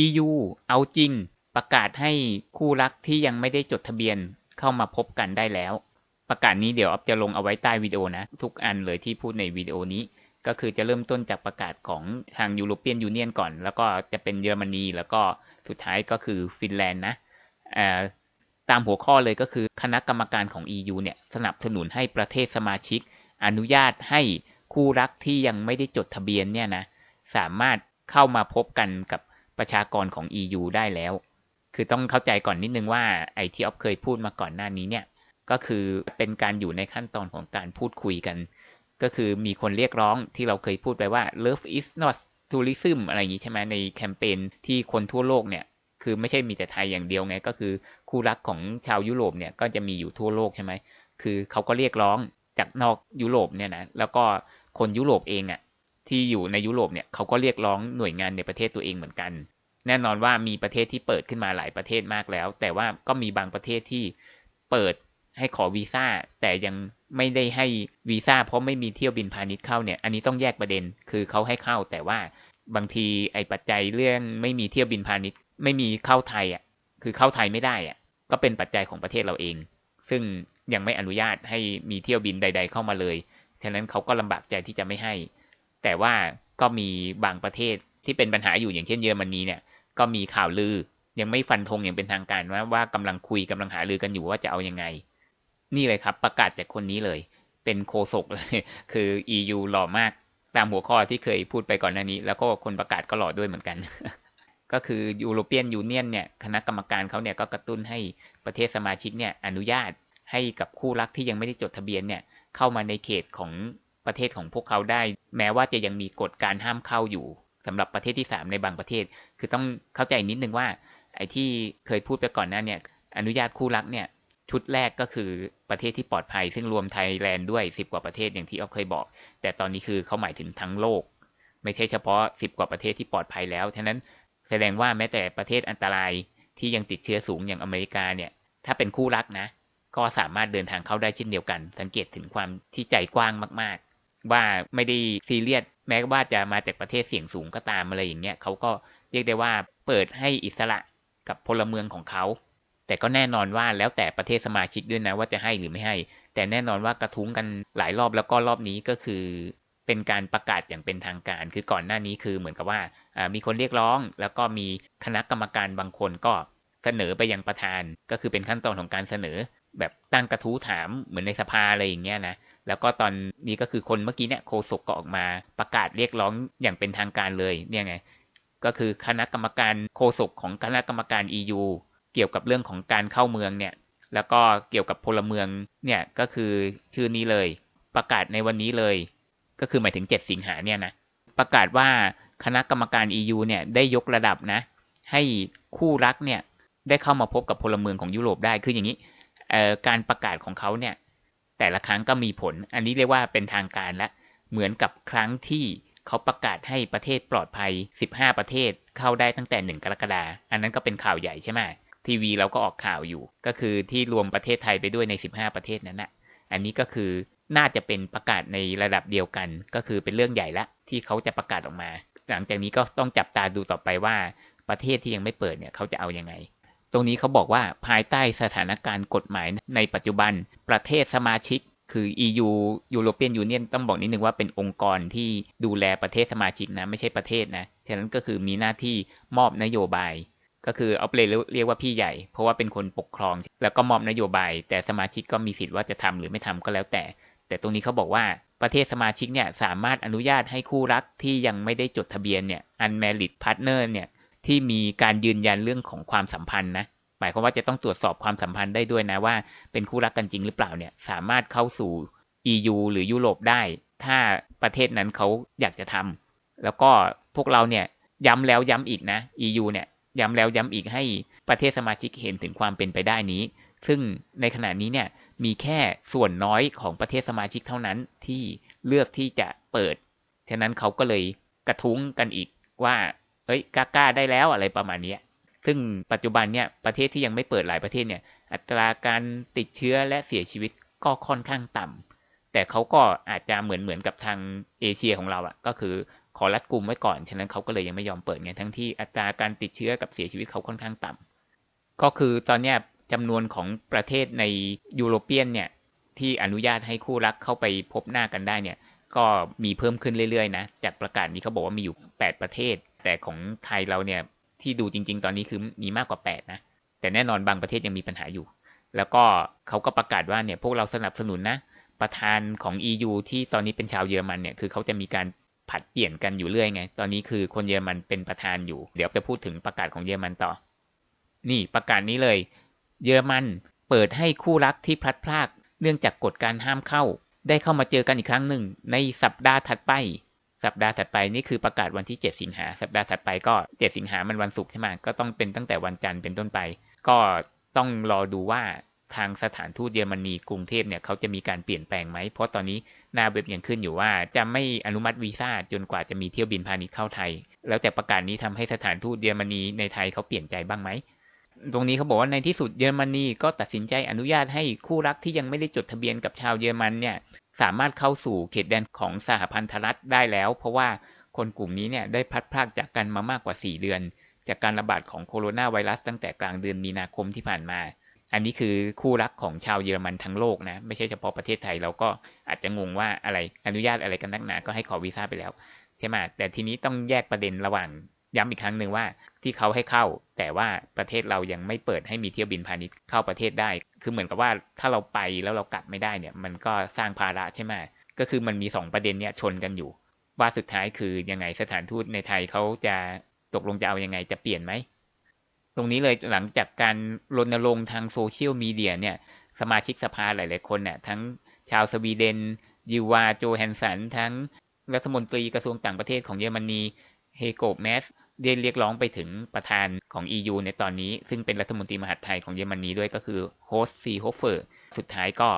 EU เอาจริง ประกาศให้คู่รักที่ยังไม่ได้จดทะเบียนเข้ามาพบกันได้แล้ว ประกาศนี้เดี๋ยวอจะลงเอาไว้ใต้วิดีโอนะ ทุกอันเลยที่พูดในวิดีโอนี้ ก็คือจะเริ่มต้นจากประกาศของทางยูโรเปียนยูเนียนก่อน แล้วก็จะเป็นเยอรมนีแล้วก็สุดท้ายก็คือฟินแลนด์นะตามหัวข้อเลยก็คือคณะกรรมการของ EU เนี่ยสนับสนุนให้ประเทศสมาชิก อนุญาตให้คู่รักที่ยังไม่ได้จดทะเบียนเนี่ยนะสามารถเข้ามาพบกันกับ ประชากรของ EU ได้แล้ว คือต้องเข้าใจก่อนนิดนึงว่าไอ้ที่ออฟเคยพูดมาก่อนหน้านี้เนี่ย ก็คือเป็นการอยู่ในขั้นตอนของการพูดคุยกัน ก็คือมีคนเรียกร้องที่เราเคยพูดไปว่า love is not tourism อะไรอย่างนี้ใช่ไหมในแคมเปญที่คนทั่วโลกเนี่ยคือไม่ใช่มีแต่ไทยอย่างเดียวไง ก็คือคู่รักของชาวยุโรปเนี่ยก็จะมีอยู่ทั่วโลกใช่ไหมคือเขาก็เรียกร้องจากนอกยุโรปเนี่ยนะแล้วก็คนยุโรปเองอะ่ะ ที่อยู่ในยุโรปเนี่ยเขาก็เรียกร้องหน่วยงานในประเทศตัวเองเหมือนกัน แน่นอนว่ามีประเทศที่เปิดขึ้นมาหลายประเทศมากแล้ว แต่ว่าก็มีบางประเทศที่เปิดให้ขอวีซ่าแต่ยังไม่ได้ให้วีซ่าเพราะไม่มีเที่ยวบินพาณิชย์เข้าเนี่ย อันนี้ต้องแยกประเด็น คือเขาให้เข้าแต่ว่าบางทีไอ้ปัจจัยเรื่องไม่มีเที่ยวบินพาณิชย์ ไม่มีเข้าไทยอะ คือเข้าไทยไม่ได้อะ ก็เป็นปัจจัยของประเทศเราเอง ซึ่งยังไม่อนุญาตให้มีเที่ยวบินใด ๆ เข้ามาเลย ฉะนั้นเขาก็ลำบากใจที่จะไม่ให้ แต่ว่าก็มีบางประเทศที่เป็นปัญหาอยู่อย่างเช่นเยอรมนีเนี่ยก็มีข่าวลือยังไม่ฟันธงอย่างเป็นทางการว่าว่ากำลังคุยกำลังหาลือกันอยู่ว่าจะเอายังไง นี่เลยครับ ประกาศจากคนนี้เลย เป็นโคศกเลย คือ EU หล่อมากตามหัวข้อที่เคยพูดไปก่อนหน้านี้ แล้วก็คนประกาศก็หล่อด้วยเหมือนกัน ก็คือยูโรเปียนยูเนียนเนี่ยคณะกรรมการเขาเนี่ยก็กระตุ้นให้ประเทศสมาชิกเนี่ยอนุญาตให้กับคู่รักที่ยังไม่ได้จดทะเบียนเนี่ยเข้ามาในเขตของ ประเทศของพวกเขาได้ แม้ว่าจะยังมีกฎการห้ามเข้าอยู่สำหรับประเทศที่ 3 ในบางประเทศ คือต้องเข้าใจนิดนึงว่า ไอ้ที่เคยพูดไปก่อนหน้าเนี่ยอนุญาตคู่รักเนี่ยชุดแรกก็คือประเทศที่ปลอดภัย ซึ่งรวมไทยแลนด์ด้วย 10 กว่าประเทศอย่างที่ออฟเคยบอก แต่ตอนนี้คือเขาหมายถึงทั้งโลก ไม่ใช่เฉพาะ 10 กว่าประเทศที่ปลอดภัยแล้วฉะนั้นแสดงว่าแม้แต่ประเทศอันตรายที่ยังติดเชื้อสูงอย่างอเมริกาเนี่ยถ้าเป็นคู่รักนะ ก็สามารถเดินทางเข้าได้เช่นเดียวกัน สังเกตถึงความที่ใจกว้างมากๆ ว่าไม่ได้ซีเรียสแม้ว่าจะมาจากประเทศเสี่ยงสูงก็ตามอะไรอย่างเงี้ยเขาก็เรียกได้ว่าเปิดให้อิสระกับพลเมืองของเขาแต่ก็แน่นอนว่าแล้วแต่ประเทศสมาชิกด้วยนะว่าจะให้หรือไม่ให้ แต่แน่นอนว่ากระทุ้งกันหลายรอบแล้วก็รอบนี้ก็คือ เป็นการประกาศอย่างเป็นทางการ คือก่อนหน้านี้คือเหมือนกับว่ามีคนเรียกร้อง แล้วก็มีคณะกรรมการบางคนก็เสนอไปยังประธาน ก็คือเป็นขั้นตอนของการเสนอ แบบตั้งกระทู้ถามเหมือนในสภาอะไรอย่างเงี้ยนะ แล้วก็ตอนนี้ก็คือคนเมื่อกี้เนี่ยโคศกก็ออกมาประกาศเรียกร้องอย่างเป็นทางการเลยเนี่ยไงก็คือคณะกรรมการโคศกของคณะกรรมการ EU เกี่ยวกับเรื่องของการเข้าเมืองเนี่ยแล้วก็เกี่ยวกับพลเมืองเนี่ยก็คือชื่อนี้เลย ประกาศในวันนี้เลย ก็คือหมายถึง 7 สิงหาเนี่ยนะประกาศว่าคณะกรรมการ EU เนี่ยได้ยกระดับนะ ให้คู่รักเนี่ยได้เข้ามาพบกับพลเมืองของยุโรปได้คืออย่างนี้การประกาศของเขาเนี่ย แต่ละครั้งก็มีผล อันนี้เรียกว่าเป็นทางการและ เหมือนกับครั้งที่เขาประกาศให้ประเทศปลอดภัย 15 ประเทศเข้าได้ตั้งแต่ 1 กรกฎาอันนั้นก็เป็นข่าวใหญ่ใช่ไหมทีวีเราก็ออกข่าวอยู่ ก็คือที่รวมประเทศไทยไปด้วยใน 15 ประเทศนั้นนะอันนี้ก็คือน่าจะเป็นประกาศในระดับเดียวกัน ก็คือเป็นเรื่องใหญ่ละที่เขาจะประกาศออกมา หลังจากนี้ก็ต้องจับตาดูต่อไปว่าประเทศที่ยังไม่เปิดเนี่ยเขาจะเอาอยัางไง ตรงนี้เขาบอกว่าภายใต้สถานการณ์กฎหมายในปัจจุบันประเทศสมาชิก คือ EU European Union ต้องบอกนิดนึงว่าเป็นองค์กรที่ดูแลประเทศสมาชิกนะ ไม่ใช่ประเทศนะ ฉะนั้นก็คือมีหน้าที่มอบนโยบาย ก็คือเอาเลยเรียกว่าพี่ใหญ่ เพราะว่าเป็นคนปกครอง แล้วก็มอบนโยบาย แต่สมาชิกก็มีสิทธิ์ว่าจะทำหรือไม่ทำก็แล้วแต่ แต่ตรงนี้เขาบอกว่าประเทศสมาชิกเนี่ยสามารถอนุญาตให้คู่รักที่ยังไม่ได้จดทะเบียนเนี่ย unmarried partner เนี่ย ที่มีการยืนยันเรื่องของความสัมพันธ์นะหมายความว่าจะต้องตรวจสอบความสัมพันธ์ได้ด้วยนะว่าเป็นคู่รักกันจริงหรือเปล่าเนี่ยสามารถเข้าสู่ EU หรือยุโรปได้ ถ้าประเทศนั้นเขาอยากจะทำแล้วก็พวกเราเนี่ยย้ำแล้วย้ำอีกนะ EU เนี่ยย้ำแล้วย้ำอีกให้ประเทศสมาชิกเห็นถึงความเป็นไปได้นี้ ซึ่งในขณะนี้เนี่ยมีแค่ส่วนน้อยของประเทศสมาชิกเท่านั้นที่เลือกที่จะเปิด ฉะนั้นเขาก็เลยกระทุ้งกันอีกว่า เฮ้ยกล้าได้แล้วอะไรประมาณนี้ซึ่งปัจจุบันเนี่ยประเทศที่ยังไม่เปิดหลายประเทศเนี่ยอัตราการติดเชื้อและเสียชีวิตก็ค่อนข้างต่ำแต่เขาก็อาจจะเหมือนเหมือนกับทางเอเชียของเราอะ่ะก็คือขอรัดกุมไว้ก่อน ฉะนั้นเขาก็เลยยังไม่ยอมเปิดไงทั้งที่อัตราการติดเชื้อกับเสียชีวิตเขาค่อนข้างต่ำก็คือตอนนี้จำนวนของประเทศในยุโรเปียนเนี่ยที่อนุญาตให้คู่รักเข้าไปพบหน้ากันได้เนี่ยก็มีเพิ่มขึ้นเรื่อยๆนะจากประกาศนี้เขาบอกว่ามีอยู่ 8 ประเทศ แต่ของไทยเราเนี่ยที่ดูจริง ๆ ตอนนี้คือมีมากกว่า 8 นะ แต่แน่นอนบางประเทศยังมีปัญหาอยู่ แล้วก็เขาก็ประกาศว่าเนี่ยพวกเราสนับสนุนนะ ประธานของ EU ที่ตอนนี้เป็นชาวเยอรมันเนี่ยคือเขาจะมีการผัดเปลี่ยนกันอยู่เรื่อยไง ตอนนี้คือคนเยอรมันเป็นประธานอยู่ เดี๋ยวจะพูดถึงประกาศของเยอรมันต่อ นี่ประกาศนี้เลย เยอรมันเปิดให้คู่รักที่พลัดพราก เนื่องจากกฎการห้ามเข้า ได้เข้ามาเจอกันอีกครั้งหนึ่ง ในสัปดาห์ถัดไป สัปดาห์ถัดไปนี่คือประกาศวันที่ 7 สิงหา สัปดาห์ถัดไปก็ 7 สิงหามันวันศุกร์ใช่ไหมก็ต้องเป็นตั้งแต่วันจันทร์เป็นต้นไป ก็ต้องรอดูว่าทางสถานทูตเยอรมนีกรุงเทพเนี่ยเขาจะมีการเปลี่ยนแปลงไหม เพราะตอนนี้หน้าเว็บยังขึ้นอยู่ว่าจะไม่อนุมัติวีซ่าจนกว่าจะมีเที่ยวบินพาณิชย์เข้าไทย แล้วแต่ประกาศนี้ทำให้สถานทูตเยอรมนีในไทยเขาเปลี่ยนใจบ้างไหม ตรงนี้เขาบอกว่าในที่สุดเยอรมนีก็ตัดสินใจอนุญาตให้คู่รักที่ยังไม่ได้จดทะเบียนกับชาวเยอรมันเนี่ย สามารถเข้าสู่เขตแดนของสหพันธรัฐได้แล้ว เพราะว่าคนกลุ่มนี้เนี่ยได้พัดพรากจากกันมามากกว่า 4 เดือน จากการระบาดของโคโรนาไวรัสตั้งแต่กลางเดือนมีนาคมที่ผ่านมา อันนี้คือคู่รักของชาวเยอรมันทั้งโลกนะ ไม่ใช่เฉพาะประเทศไทยเราก็อาจจะงงว่าอะไรอนุญาตอะไรกันนักหนา ก็ให้ขอวีซ่าไปแล้ว ใช่ไหมแต่ทีนี้ต้องแยกประเด็นระหว่าง ย้ำอีกครั้งหนึ่งว่าที่เขาให้เข้า แต่ว่าประเทศเรายังไม่เปิดให้มีเที่ยวบินพาณิชย์เข้าประเทศได้ คือเหมือนกับว่าถ้าเราไปแล้วเรากลับไม่ได้เนี่ย มันก็สร้างภาระใช่ไหมก็คือมันมีสองประเด็นเนี่ยชนกันอยู่ ว่าสุดท้ายคือยังไงสถานทูตในไทยเขาจะตกลงจะเอายังไงจะเปลี่ยนไหม ตรงนี้เลยหลังจากการรณรงค์ทางโซเชียลมีเดียเนี่ยสมาชิกสภาหลาย ๆ คนเนี่ยทั้งชาวสวีเดนยิวาโจแฮนสันทั้งรัฐมนตรีกระทรวงต่างประเทศของเยอรมนี เฮโกบแมสเรียกร้องไปถึงประธานของ EU ในตอนนี้ ซึ่งเป็นรัฐมนตรีมหาดไทยของเยอรมนีด้วยก็คือโฮสซีโฮเฟอร์สุดท้ายก็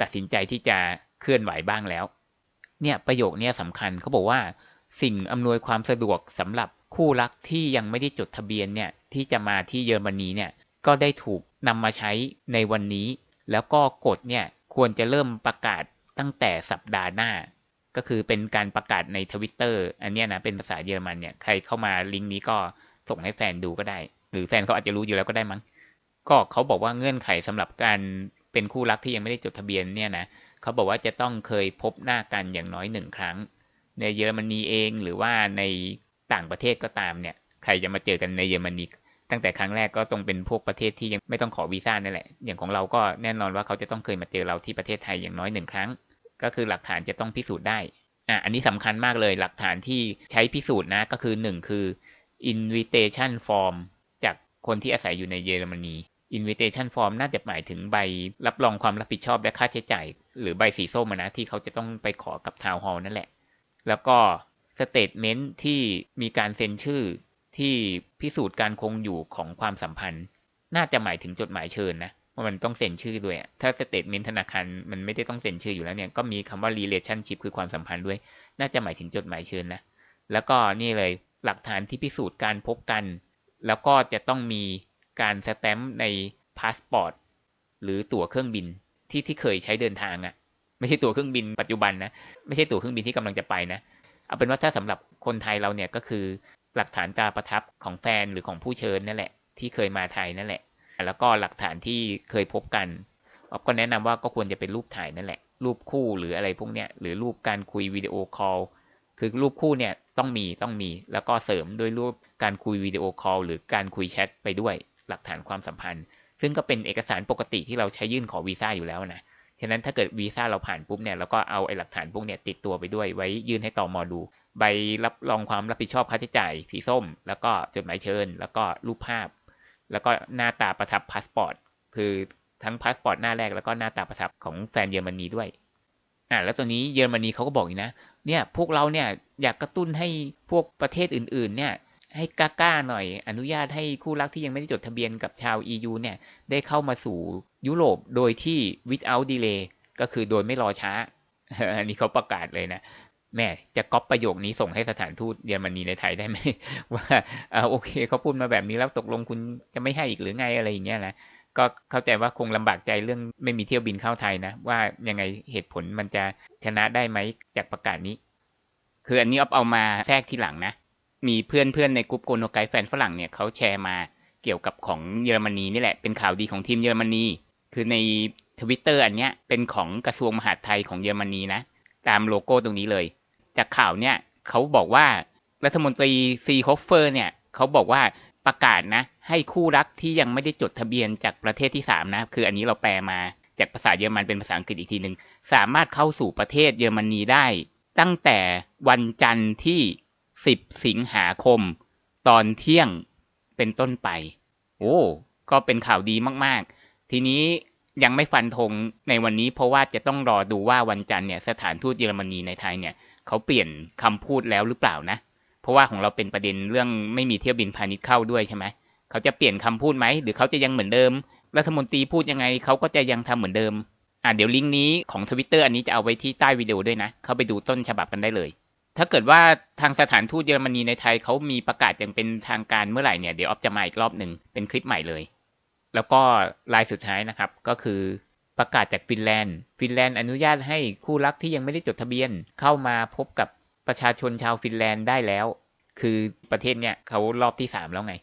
ตัดสินใจที่จะเคลื่อนไหวบ้างแล้ว เนี่ยประโยคนี้สำคัญเขาบอกว่าสิ่งอำนวยความสะดวกสำหรับคู่รักที่ยังไม่ได้จดทะเบียนเนี่ยที่จะมาที่เยอรมนีเนี่ยก็ได้ถูกนำมาใช้ในวันนี้ แล้วก็กฎเนี่ยควรจะเริ่มประกาศตั้งแต่สัปดาห์หน้า ก็คือเป็นการประกาศในทวิตเตอร์อันนี้นะเป็นภาษาเยอรมันเนี่ยใครเข้ามาลิงก์นี้ก็ส่งให้แฟนดูก็ได้ หรือแฟนเขาอาจจะรู้อยู่แล้วก็ได้มั้งก็เขาบอกว่าเงื่อนไขสำหรับการเป็นคู่รักที่ยังไม่ได้จดทะเบียนเนี่ยนะเขาบอกว่าจะต้องเคยพบหน้ากันอย่างน้อยหนึ่งครั้ง ในเยอรมนีเองหรือว่าในต่างประเทศก็ตามเนี่ย ใครจะมาเจอกันในเยอรมนีตั้งแต่ครั้งแรกก็ต้องเป็นพวกประเทศที่ยังไม่ต้องขอวีซ่านั่นแหละ อย่างของเราก็แน่นอนว่าเขาจะต้องเคยมาเจอเราที่ประเทศไทยอย่างน้อยหนึ่งครั้ง ก็คือหลักฐานจะต้องพิสูจน์ได้อะอันนี้สำคัญมากเลยหลักฐานที่ใช้พิสูจน์นะก็คือหนึ่งคือ invitation form จากคนที่อาศัยอยู่ในเยอรมนี invitation form น่าจะหมายถึงใบรับรองความรับผิดชอบและค่าใช้จ่าย หรือใบสีส้มนะที่เขาจะต้องไปขอกับทาวน์ฮอลนั่นแหละ แล้วก็สเตทเมนต์ที่มีการเซ็นชื่อที่พิสูจน์การคงอยู่ของความสัมพันธ์ น่าจะหมายถึงจดหมายเชิญนะ ว่ามันต้องเซ็นชื่อด้วย ถ้าสเตทเมนต์ธนาคารมันไม่ได้ต้องเซ็นชื่ออยู่แล้วเนี่ย ก็มีคำว่า relationship คือความสัมพันธ์ด้วย น่าจะหมายถึงจดหมายเชิญนะ แล้วก็นี่เลยหลักฐานที่พิสูจน์การพบกัน แล้วก็จะต้องมีการสแตมป์ในพาสปอร์ตหรือตั๋วเครื่องบินที่ที่เคยใช้เดินทางอะ่ะ ไม่ใช่ตั๋วเครื่องบินปัจจุบันนะ ไม่ใช่ตั๋วเครื่องบินที่กำลังจะไปนะ เอาเป็นว่าถ้าสำหรับคนไทยเราเนี่ยก็คือหลักฐานตาประทับของแฟนหรือของผู้เชิญนั่นแหละ ที่เคยมาไทยนั่นแหละ แล้วก็หลักฐานที่เคยพบกันอก็แนะนำว่าก็ควรจะเป็นรูปถ่ายนั่นแหละ รูปคู่หรืออะไรพวกเนี้ยหรือรูปการคุยวิดีโอคอลคือรูปคู่เนี่ยต้องมีต้องมี แล้วก็เสริมด้วยรูปการคุยวิดีโอคอลหรือการคุยแชทไปด้วยหลักฐานความสัมพันธ์ ซึ่งก็เป็นเอกสารปกติที่เราใช้ยื่นขอวีซ่าอยู่แล้วนะฉะนั้นถ้าเกิดวีซ่าเราผ่านปุ๊บเนี่ยเราก็เอาไอ้หลักฐานพวกเนี่ยติดตัวไปด้วยไว้ยื่นให้ตอมอดู ใบรับรองความรับผิดชอบค่าใช้จ่ายสีส้ม แล้วก็จดหมายเชิญ แล้วก็รูปภาพ แล้วก็หน้าตาประทับพาสปอร์ตคือทั้งพาสปอร์ตหน้าแรกแล้วก็หน้าตาประทับของแฟนเยอรมนีด้วยอ่าแล้วตัวนี้เยอรมนีเขาก็บอกอีกนะ เนี่ยพวกเราเนี่ยอยากกระตุ้นให้พวกประเทศอื่น ๆ เนี่ยให้กล้าๆหน่อย อนุญาตให้คู่รักที่ยังไม่ได้จดทะเบียนกับชาว EU เนี่ยได้เข้ามาสู่ยุโรปโดยที่ without delay ก็คือโดยไม่รอช้า อันนี้เขาประกาศเลยนะ แม่จะก๊อปประโยคนี้ส่งให้สถานทูตเยอรมนีในไทยได้ไหมว่าโอเคเขาพูดมาแบบนี้แล้วตกลงคุณจะไม่ให้อีกหรือไงอะไรอย่างเงี้ยนะก็เข้าใจว่าคงลำบากใจเรื่องไม่มีเที่ยวบินเข้าไทยนะ ว่ายังไงเหตุผลมันจะชนะได้ไหมจากประกาศนี้ คืออันนี้ออฟเอามาแทรกทีหลังนะ มีเพื่อนเพื่อนในกลุ่มโกโนไกแฟนฝรั่งเนี่ยเขาแชร์มาเกี่ยวกับของเยอรมนีนี่แหละเป็นข่าวดีของทีมเยอรมนี คือในทวิตเตอร์อันเนี้ยเป็นของกระทรวงมหาดไทยของเยอรมนีนะ ตามโลโก้ตรงนี้เลย จากข่าวเนี่ยเขาบอกว่ารัฐมนตรีซีฮอฟเฟอร์เนี่ยเขาบอกว่าประกาศนะ ให้คู่รักที่ยังไม่ได้จดทะเบียนจากประเทศที่สามนะ คืออันนี้เราแปลมาจากภาษาเยอรมันเป็นภาษาอังกฤษอีกทีหนึ่งสามารถเข้าสู่ประเทศเยอรมนีได้ ตั้งแต่วันจันทร์ที่ 10 สิงหาคม ตอนเที่ยงเป็นต้นไป โอ้ ก็เป็นข่าวดีมากๆ ทีนี้ยังไม่ฟันธงในวันนี้เพราะว่าจะต้องรอดูว่าวันจันทร์เนี่ยสถานทูตเยอรมนีในไทยเนี่ย เขาเปลี่ยนคำพูดแล้วหรือเปล่านะ เพราะว่าของเราเป็นประเด็นเรื่องไม่มีเที่ยวบินพาณิชย์เข้าด้วยใช่ไหมเขาจะเปลี่ยนคำพูดไหมหรือเขาจะยังเหมือนเดิมรัฐมนตรีพูดยังไงเขาก็จะยังทำเหมือนเดิมอ่าเดี๋ยวลิงก์นี้ของทวิตเตอร์อันนี้จะเอาไว้ที่ใต้วิดีโอด้วยนะ เข้าไปดูต้นฉบับกันได้เลย ถ้าเกิดว่าทางสถานทูตเยอรมนีในไทยเขามีประกาศอย่างเป็นทางการเมื่อไหร่เนี่ยเดี๋ยวออฟจะมาอีกรอบหนึ่งเป็นคลิปใหม่เลย แล้วก็รายสุดท้ายนะครับก็คือ ประกาศจากฟินแลนด์ ฟินแลนด์อนุญาตให้คู่รักที่ยังไม่ได้จดทะเบียน เข้ามาพบกับประชาชนชาวฟินแลนด์ได้แล้ว คือประเทศเนี่ยเขารอบที่สามแล้วไง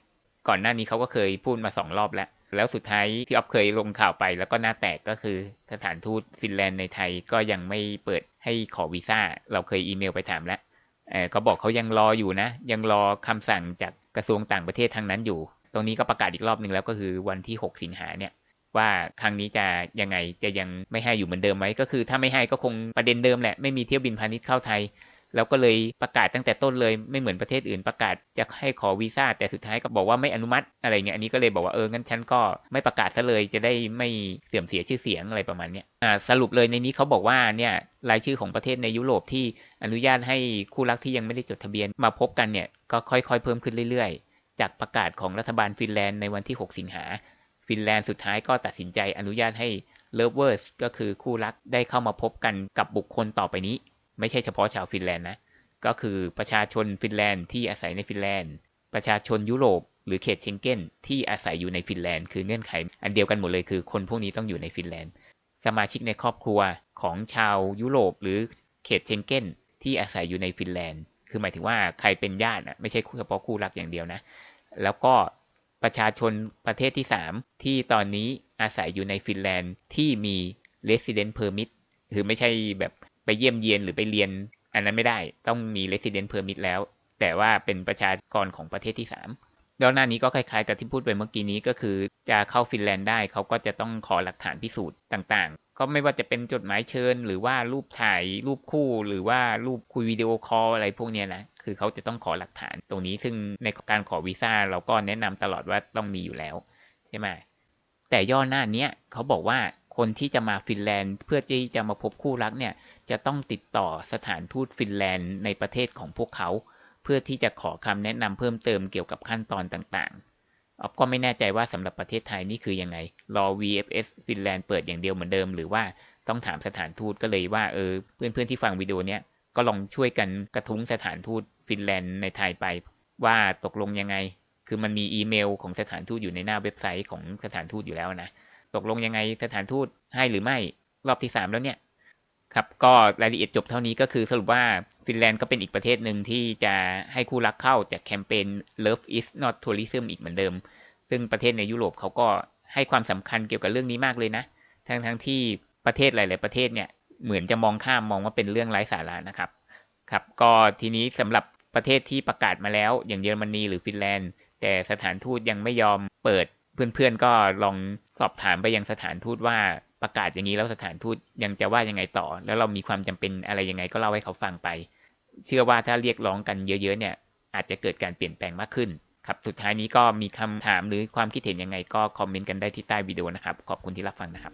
ก่อนหน้านี้เขาก็เคยพูดมาสองรอบแล้ว แล้วสุดท้ายที่ออฟเคยลงข่าวไป แล้วก็หน้าแตกก็คือสถานทูตฟินแลนด์ในไทยก็ยังไม่เปิดให้ขอวีซ่า เราเคยอีเมลไปถามแล้วเขาบอกเขายังรออยู่นะ ยังรอคำสั่งจากกระทรวงต่างประเทศทางนั้นอยู่ ตรงนี้ก็ประกาศอีกรอบหนึ่งแล้วก็คือวันที่ 6 สิงหาเนี่ย ว่าครั้งนี้จะยังไงจะยังไม่ให้อยู่เหมือนเดิมไหมก็คือ ถ้าไม่ให้ก็คงประเด็นเดิมแหละไม่มีเที่ยวบินพาณิชย์เข้าไทยแล้วก็เลยประกาศตั้งแต่ต้นเลยไม่เหมือนประเทศอื่นประกาศจะให้ขอวีซ่าแต่สุดท้ายก็บอกว่าไม่อนุมัติอะไรเงี้ยอันนี้ก็เลยบอกว่าเอองั้นฉันก็ไม่ประกาศซะเลยจะได้ไม่เสื่อมเสียชื่อเสียงอะไรประมาณเนี้ยอ่าสรุปเลยในนี้เขาบอกว่าเนี่ยรายชื่อของประเทศในยุโรปที่อนุญาตให้คู่รักที่ยังไม่ได้จดทะเบียนมาพบกันเนี่ยก็ค่อยๆเพิ่มขึ้นเรื่อยๆ จากประกาศของรัฐบาลฟินแลนด์ในวันที่ 6 สิงหา ฟินแลนด์สุดท้ายก็ตัดสินใจอนุญาตให้ lovers ก็คือคู่รักได้เข้ามาพบกันกับบุคคลต่อไปนี้ ไม่ใช่เฉพาะชาวฟินแลนด์นะ ก็คือประชาชนฟินแลนด์ที่อาศัยในฟินแลนด์ ประชาชนยุโรปหรือเขตเชงเก้นที่อาศัยอยู่ในฟินแลนด์คือเงื่อนไข อันเดียวกันหมดเลยคือคนพวกนี้ต้องอยู่ในฟินแลนด์ สมาชิกในครอบครัวของชาวยุโรปหรือเขตเชงเก้นที่อาศัยอยู่ในฟินแลนด์ คือหมายถึงว่าใครเป็นญาตินะไม่ใช่เฉพาะคู่รักอย่างเดียวนะ แล้วก็ ประชาชนประเทศที่ 3 ที่ตอนนี้อาศัยอยู่ในฟินแลนด์ที่มี resident permit คือไม่ใช่แบบไปเยี่ยมเยียนหรือไปเรียน อันนั้นไม่ได้ต้องมี resident permit แล้ว แต่ว่าเป็นประชากรของประเทศที่ 3 แล้วหน้านี้ก็คล้ายๆ กับที่พูดไปเมื่อกี้นี้ก็คือจะเข้าฟินแลนด์ได้เขาก็จะต้องขอหลักฐานพิสูจน์ต่างๆ ก็ไม่ว่าจะเป็นจดหมายเชิญ หรือว่ารูปถ่ายรูปคู่ หรือว่ารูปคุยวิดีโอคอลอะไรพวกนี้นะคือเขาจะต้องขอหลักฐานตรงนี้ ซึ่งในการขอวีซ่าเราก็แนะนำตลอดว่าต้องมีอยู่แล้วใช่ไหมแต่ย่อหน้าเนี้ยเขาบอกว่าคนที่จะมาฟินแลนด์ เพื่อที่จะมาพบคู่รักเนี่ย จะต้องติดต่อสถานทูตฟินแลนด์ในประเทศของพวกเขา เพื่อที่จะขอคำแนะนำเพิ่มเติมเกี่ยวกับขั้นตอนต่างๆ ออฟก็ไม่แน่ใจว่าสำหรับประเทศไทยนี่คือยังไง รอ VFS ฟินแลนด์เปิดอย่างเดียวเหมือนเดิม หรือว่าต้องถามสถานทูตก็เลยว่าเออเพื่อนๆที่ฟังวิดีโอเนี้ยก็ลองช่วยกันกระทุ้งสถานทูตฟินแลนด์ในไทยไป ว่าตกลงยังไง คือมันมีอีเมลของสถานทูตอยู่ในหน้าเว็บไซต์ของสถานทูตอยู่แล้วนะ ตกลงยังไงสถานทูตให้หรือไม่รอบที่สามแล้วเนี่ยครับก็รายละเอียดจบเท่านี้ก็คือสรุปว่า ฟินแลนด์ก็เป็นอีกประเทศหนึ่งที่จะให้คู่รักเข้าจากแคมเปญ Love is not tourism อีกเหมือนเดิม ซึ่งประเทศในยุโรปเขาก็ให้ความสำคัญเกี่ยวกับเรื่องนี้มากเลยนะ ทั้งทั้งที่ประเทศหลาย ๆ ประเทศเนี่ยเหมือนจะมองข้ามมองว่าเป็นเรื่องไร้สาระนะครับ ครับ ก็ทีนี้สำหรับประเทศที่ประกาศมาแล้ว อย่างเยอรมนีหรือฟินแลนด์ แต่สถานทูตยังไม่ยอมเปิด เพื่อน ๆ ก็ลองสอบถามไปยังสถานทูตว่าประกาศอย่างนี้แล้วสถานทูตยังจะว่ายังไงต่อ แล้วเรามีความจำเป็นอะไรยังไงก็เล่าให้เขาฟังไป เชื่อว่าถ้าเรียกร้องกันเยอะๆเนี่ย อาจจะเกิดการเปลี่ยนแปลงมากขึ้นครับสุดท้ายนี้ก็มีคำถามหรือความคิดเห็นยังไงก็คอมเมนต์กันได้ที่ใต้วิดีโอนะครับ ขอบคุณที่รับฟังนะครับ